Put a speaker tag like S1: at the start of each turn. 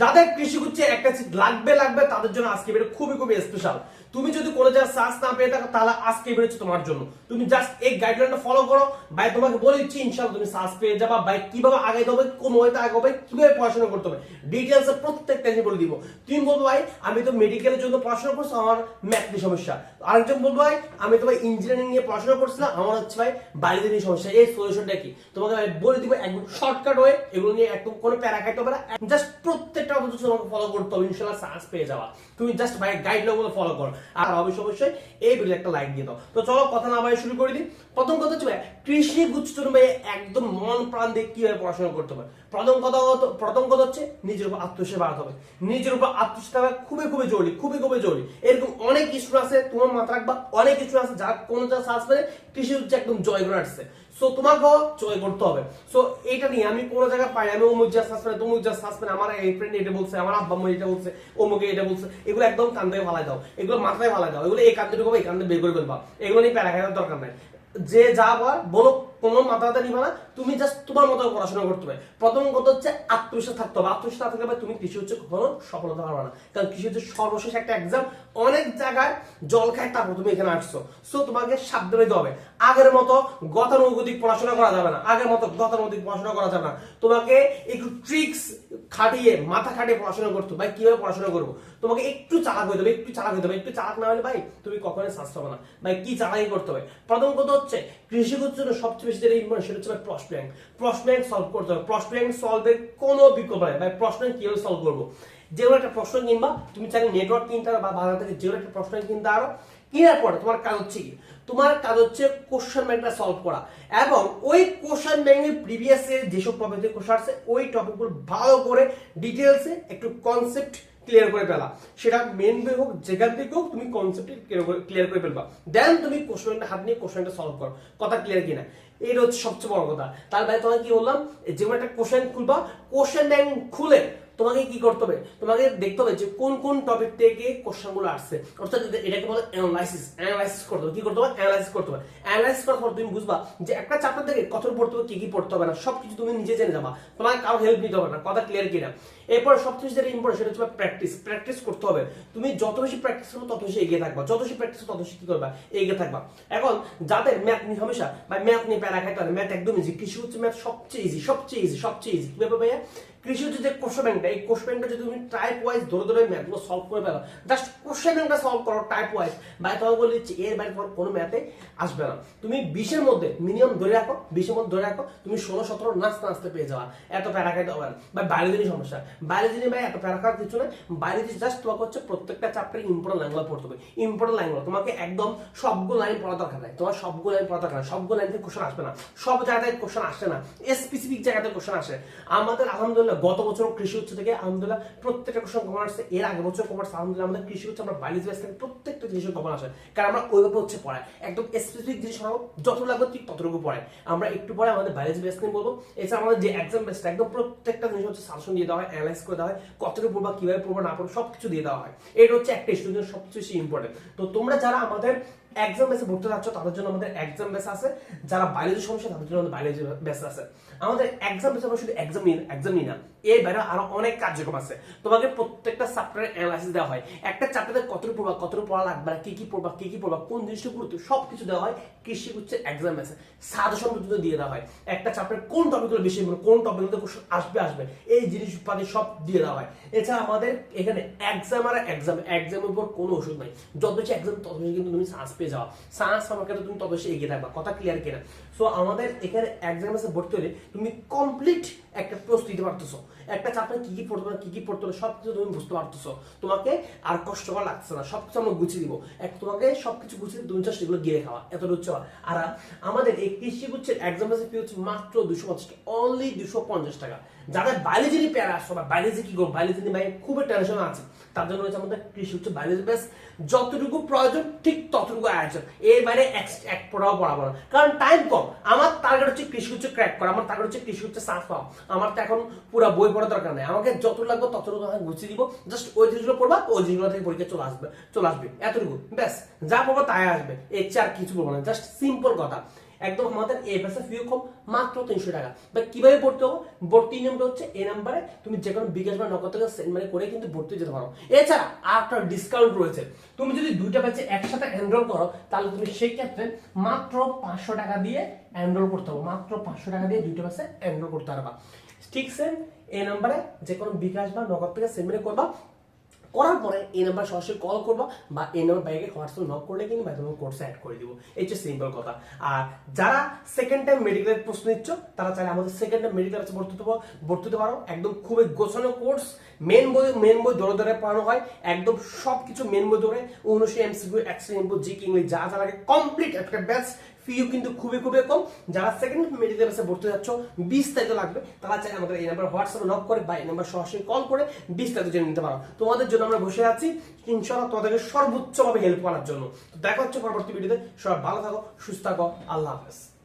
S1: যাদের কৃষি গুচ্ছে একটা সিট লাগবে লাগবে, তাদের জন্য আজকে ভিডিও খুবই খুবই স্পেশাল তুমি যদি কোনো জায়গায় সার্চ না পেয়ে থাকো, তাহলে আজকে ভিডিও তোমার জন্য। তুমি জাস্ট এই গাইডলাইনটা ফলো করো। ভাই, তোমাকে বলে দিচ্ছি ইনশাআল্লাহ তুমি সার্চ পেয়ে যাবা। ভাই, কীভাবে আগে হবে, কোন ওয়েতে আগে হবে কীভাবে পড়াশোনা করতে হবে ডিটেলস প্রত্যেকটা জিনিস বলে দিব। তুমি বলব ভাই, আমি তো মেডিকেলের জন্য পড়াশোনা করছি, আমার ম্যাথ নিয়ে সমস্যা। আরেকজন বলব ভাই, আমি তো, ভাই ইঞ্জিনিয়ারিং নিয়ে পড়াশোনা করছিলাম, আমার হচ্ছে, ভাই বাইরে নিয়ে সমস্যা। এই সলিউশনটা কি? তোমাকে বলে দিব একদম শর্টকাট হয়ে এগুলো নিয়ে একদম কোনো প্যারা খাইতে হবে না। জাস্ট প্রত্যেকটা অবস্থা তোমাকে ফলো করতে হবে, ইনশাল্লাহ সার্চ পেয়ে যাওয়া তুমি জাস্ট ভাই গাইডলাইনগুলো ফলো করো। আর অবশ্যই অবশ্যই এই ভিডিও একটা লাইক দিয়ে দাও। তো চলো কথা না বাড়িয়ে শুরু করে দিই। প্রথম কথা হচ্ছে কৃষি গুচ্ছ ভাই একদম মন প্রাণ দিয়ে কীভাবে পড়াশোনা করতে হবে প্রথম কথা প্রথম কথা হচ্ছে নিজের উপর আত্মবিশ্বাস বাড়াতে হবে। নিজের উপর আত্মবিশ্বাস থাকা খুবই খুবই জরুরি, খুবই খুবই জরুরি। এরকম অনেক ইস্যু আছে, তোমার মাথা রাখবা, অনেক ইস্যু আছে, যারা কোনো যা সার্চ করে কৃষি হচ্ছে একদম জয় করে আসছে। সো তোমাকেও চয় করতে হবে। সো এইটা নিয়ে আমি কোনো জায়গায় পাই আমি অমুক যা সাসপেন্ড, তমুক যা সাসপেন্ড, আমার এই ফ্রেন্ড এটা বলছে, আমার আব্বা মা এটা বলছে, অমুকে এটা বলছে, এগুলো একদম কান্দে ফালাই দাও। এগুলো মাথায় ফালাই দাও। এগুলো এই কান্দে ঢুকবো এই কান্দে বের করে ফেলবা। এগুলো নিয়ে প্যারা খাওয়ার দরকার নাই। যে যা বল, বলো, কোনো মাথা ব্যথা নিবা না। তুমি জাস্ট তোমার মতো পড়াশোনা করতে হবে প্রথম কথা হচ্ছে আত্মবিশ্বাস থাকতে হবে। আত্মবিশ্বাস না থাকলে তুমি কৃষি হচ্ছে কখনো সফলতা পারবে না। কারণ কৃষি হচ্ছে সর্বশেষ একটা এক্সাম অনেক জায়গায় জল খায়, তারপর তুমি এখানে আসছো। সো তোমাকে সাবধানে দিতে হবে। আগের মতো গতানুগতিক পড়াশোনা করা যাবে না। আগের মতো গতানুগতিক পড়াশোনা করা যাবে না। তোমাকে একটু ট্রিক্স খাটিয়ে, মাথা খাটিয়ে পড়াশোনা করতো। ভাই, কীভাবে পড়াশোনা করব? তোমাকে একটু চালাক হতে হবে, একটু চালাক হতে হবে। একটু চালাক না হলে ভাই, তুমি কখনোই সার্চ হবে না। ভাই, কি চালাকি করতে হবে? প্রথম কথা হচ্ছে, কৃষি জন্য সবচেয়ে বেশি যেটা ইম্পর্টেন্ট সেটা হচ্ছে প্রশ্ন ব্যাংক। প্রশ্ন ব্যাংক সলভ করতে হবে। প্রশ্ন ব্যাংক সলভের কোনো বিকল্প নাই। ভাই, প্রশ্ন কীভাবে সলভ করব? যে কোনো একটা প্রশ্ন কিনবা, তুমি চাইলে নেটওয়ার্ক কিনতে পারো বা বাজার থেকে যে কোনো একটা প্রশ্ন কিনতে পারো। কেনার পরে তোমার কাজ হচ্ছে কি? তোমার কাজ হচ্ছে কোশ্চেন ব্যাংকটা সলভ করা। এবং ওই কোশ্চেন ব্যাংকের প্রিভিয়াস এর যেসব টপিক কোশ্চেন আছে ওই টপিকগুলো ভালো করে ডিটেলসে একটু কনসেপ্ট ক্লিয়ার করে ফেলা। সেটা মেন বই হোক, যেখান থেকে হোক, তুমি কনসেপ্ট ক্লিয়ার করে ফেলবা। দেন তুমি কোশ্চেনটা হাত নিয়ে কোশ্চেনটা সলভ করো। কথা ক্লিয়ার কিনা? এটা হচ্ছে সবচেয়ে বড় কথা। তার বাইরে তোমাকে কি বললাম? যে কোনো একটা কোশ্চেন খুলবা। কোশ্চেন ব্যাংক খুলে তোমাকে কি করতে হবে? তোমাকে দেখতে হবে যে কোন কোন টপিক থেকে কোশ্চেনগুলো আসছে। অর্থাৎ এটাকে বলে অ্যানালাইসিস অ্যানালাইসিস করতে হবে। কি করতে হবে? অ্যানালাইসিস করতে হবে। অ্যানালাইসিস করার পর তুমি বুঝবা যে একটা চ্যাপ্টার থেকে কত পড়তে হবে, কি কি পড়তে হবে না, সবকিছু তুমি নিজে জেনে যাবা। তোমাকে কারও হেল্প নিতে হবে না। কথা ক্লিয়ার কিনা? এরপর সবচেয়ে যেটা ইম্পর্টেন্ট সেটা হচ্ছে প্র্যাকটিস প্র্যাকটিস করতে হবে। তুমি যত বেশি প্র্যাকটিস করবে, তত বেশি এগিয়ে থাকবা। যত বেশি প্র্যাকটিস তত বেশি কি করবা? এগিয়ে থাকবা। এখন যাদের ম্যাথ নিয়ে সমস্যা বা ম্যাথ নিয়ে প্যারা খাইতে ম্যাথ একদম ইজি কৃষি হচ্ছে ম্যাথ সবচেয়ে ইজি সবচেয়ে ইজি সবচেয়ে ইজি কীভাবে ভাইয়া? কৃষি হচ্ছে যে কোশ্চেন ব্যাংকটা এই কোশ্চেন ব্যাংকটা যদি তুমি টাইপ ওয়াইজ ধরে ধরে ম্যাথগুলো সলভ করে ফেলো জাস্ট কোশ্চেন ব্যাংকটা সলভ করো টাইপ ওয়াইজ ভাই তোমাকে বলে দিচ্ছি, এর বাইরে তোমার কোনো ম্যাথে আসবে না। তুমি বিশের মধ্যে মিনিমাম ধরে রাখো, বিশের মধ্যে ধরে রাখো, তুমি ষোলো সতেরো নাচতে নাচতে পেয়ে যাওয়া এত প্যারা খাইতে হবে বা বাইরে দিনই সমস্যা বাইরে দিনই ভাই এত প্যারা খাওয়ার কিছু নয় বাইরে দিন জাস্ট তোমাকে হচ্ছে প্রত্যেকটা চ্যাপ্টারে ইম্পর্টেন্ট লাইনগুলো পড়তে হবে ইম্পর্টেন্ট লাইনগুলো তোমাকে একদম সবগুলো লাইন পড়া দরকার নাই, তোমার সবগুলো লাইন পড়া দরকার সবগুলো লাইন থেকে কোশ্চেন আসবে না, সব জায়গায় কোশ্চেন আসে না স্পেসিফিক জায়গাতে কোশ্চেন আসে। আমাদের আলহামদুলিল্লাহ গত বছর কৃষি উচ্চ থেকে আলহামদুলিল্লাহ প্রত্যেকটা কোশ্চেন কমন আসছে এর আগের বছর কমন আসছে আলহামদুলিল্লাহ আমাদের কৃষি হচ্ছে আমরা ব্যাস থেকে, প্রত্যেকটা জিনিসের কমন আসে কারণ আমরা ওইভাবে হচ্ছে পড়াই একদম স্পেসিফিক জিনিস সরাবো যত লাগবে ঠিক ততটুকু পড়াই আমরা একটু পরে আমাদের বাইরে ব্যাস নিয়ে বলব। এছাড়া আমাদের যে এক্সাম বেসটা একদম প্রত্যেকটা জিনিস হচ্ছে সাজেশন দিয়ে দেওয়া হয় অ্যানালাইজ করে দেওয়া হয়, কতটুকু পড়বা, কীভাবে পড়বা, না পড়ব সব কিছু দিয়ে দেওয়া হয়। এটা হচ্ছে একটা স্টুডেন্ট সবচেয়ে বেশি ইম্পর্টেন্ট তো তোমরা যারা আমাদের এক্সাম বেসে ভর্তি যাচ্ছ, তাদের জন্য আমাদের এক্সাম বেস আছে। যারা বায়োলজি সমস্যা, তাদের জন্য আমাদের বায়োলজি বেস আছে। আমাদের এক্সাম বেসে আমরা শুধু এক্সাম নিই এক্সাম নিই না। এর বাইরে আরও অনেক কার্যক্রম আছে। তোমাকে প্রত্যেকটা চ্যাপ্টারের অ্যানালাইসিস দেওয়া হয়। একটা চ্যাপ্টারে কতটুকু পড়বা, কতটুকু পড়া লাগবে না কি কি পড়বা, কি কি পড়বা, কোন জিনিসটা গুরুত্ব সব কিছু দেওয়া হয়। কৃষি হচ্ছে এক্সাম বেসে সাজেশন পর্যন্ত দিয়ে দেওয়া হয়। একটা চ্যাপ্টারে কোন টপিকগুলো বেশি কোন টপিকগুলো কোশ্চেন আসবে আসবে। এই জিনিসপাতি সব দিয়ে দেওয়া হয়। এছাড়া আমাদের এখানে এক্সাম আর এক্সাম এক্সামের উপর কোনো ওষুধ নাই। যত বেশি এক্সাম তত বেশি কিন্তু তুমি সাহস পেয়ে যাওয়া সায়েন্স আমাকে ক্ষেত্রে তুমি তত বেশি এগিয়ে থাকবা, কথা ক্লিয়ার কিনা। সো আমাদের এখানে এক্সাম ভর্তি হলে তুমি কমপ্লিট একটা প্রস্তুতি দিতে পারতেছো। একটা চ্যাপ্টার কি কি পড়তে হবে কি কি পড়তে হবে সব কিছু তুমি বুঝতে পারতেছো। তোমাকে আর কষ্ট করা লাগছে না সব কিছু আমরা গুছিয়ে দিব। এক তোমাকে সব কিছু গুছিয়ে তুমি জাস্ট এগুলো গিয়ে খাওয়া এত হচ্ছে আর আমাদের এই কৃষি গুচ্ছের এক্সাম ফি হচ্ছে মাত্র দুশো পঞ্চাশ টাকা অনলি দুশো পঞ্চাশ টাকা। যাদের বাইরে যিনি প্যারা আসছো বা বাইরে যে কি করব বাইরে যিনি ভাই খুবই টেনশন আছে, তার জন্য হচ্ছে আমাদের কৃষি হচ্ছে বাইরে বেশ যতটুকু প্রয়োজন, ঠিক ততটুকু আয়োজন। এর বাইরে এক- পড়াও পড়াবো না। কারণ টাইম কম। আমার টার্গেট হচ্ছে কৃষি হচ্ছে ক্র্যাক করা, আমার টার্গেট হচ্ছে কৃষি হচ্ছে সার্চ পাওয়া। আমার তো এখন পুরো বই পড়ার দরকার নেই। আমাকে যত লাগবে ততটুকু আমি গুছিয়ে দিব। জাস্ট ওই জিনিসগুলো পড়বা, ওই জিনিসগুলো থেকে পরীক্ষা চলে আসবে চলে আসবে। এতটুকু। ব্যাস, যা পড়ব তাই আসবে। এর চেয়ে আর কিছু বলব না। জাস্ট সিম্পল কথা। একদম আমাদের এই পেসে ফিও কম, মাত্র তিনশো টাকা। বা কীভাবে ভর্তি হব? ভর্তি নিয়মটা হচ্ছে এই নাম্বারে তুমি যে কোনো বিকাশ বা নগদ থেকে সেন্ড মানি করে কিন্তু ভর্তি হতে পারো। এছাড়া আর একটা ডিসকাউন্ট রয়েছে। তুমি যদি দুইটা ব্যাচে একসাথে এনরোল করো, তাহলে তুমি সেই ক্ষেত্রে মাত্র পাঁচশো টাকা দিয়ে এনরোল করতে হবে মাত্র পাঁচশো টাকা দিয়ে দুইটা ব্যাচে এনরোল করতে পারবা। ঠিক সেম এই নাম্বারে যে কোনো বিকাশ বা নগদ থেকে সেন্ড মানি করবা। করার পরে এই নাম্বার সরাসরি কল করবা বা এই নাম্বার ব্যাগে হোয়াটসঅ্যাপ নক করলে কিন্তু ভাই তোমার কোর্সে অ্যাড করে দিব। এই হচ্ছে সিম্পল কথা। আর যারা সেকেন্ড টাইম মেডিকেলের প্রশ্ন নিচ্ছ, তারা চাইলে আমাদের সেকেন্ড টাইম মেডিকেল আছে ভর্তি হতে ভর্তি হতে পারো। একদম খুবই গোছানো কোর্স মেন বই মেন বই ধরে ধরে পড়ানো হয়। একদম সব কিছু মেন বই ধরে। উনিশে এমসিকিউ একশো এমপো জি ইংলিশ যা যা লাগে। কমপ্লিট একটা ব্যাচ ফিও কিন্তু খুবই খুবই কম। যারা সেকেন্ড মেডিকেল ক্লাসে ভর্তি যাচ্ছ, বিস্তারিত লাগবে, তারা চাই আমাদের এই নাম্বার হোয়াটসঅ্যাপে নক করে বা এই নাম্বার সরাসরি কল করে বিস্তারিত জেনে নিতে পারো। তোমাদের জন্য আমরা বসে আছি। ইনশাআল্লাহ তোমাদেরকে সর্বোচ্চভাবে হেল্প করার জন্য। তো দেখা হচ্ছে পরবর্তী ভিডিওতে সবাই ভালো থাকো, সুস্থ থাকো। আল্লাহ হাফেজ।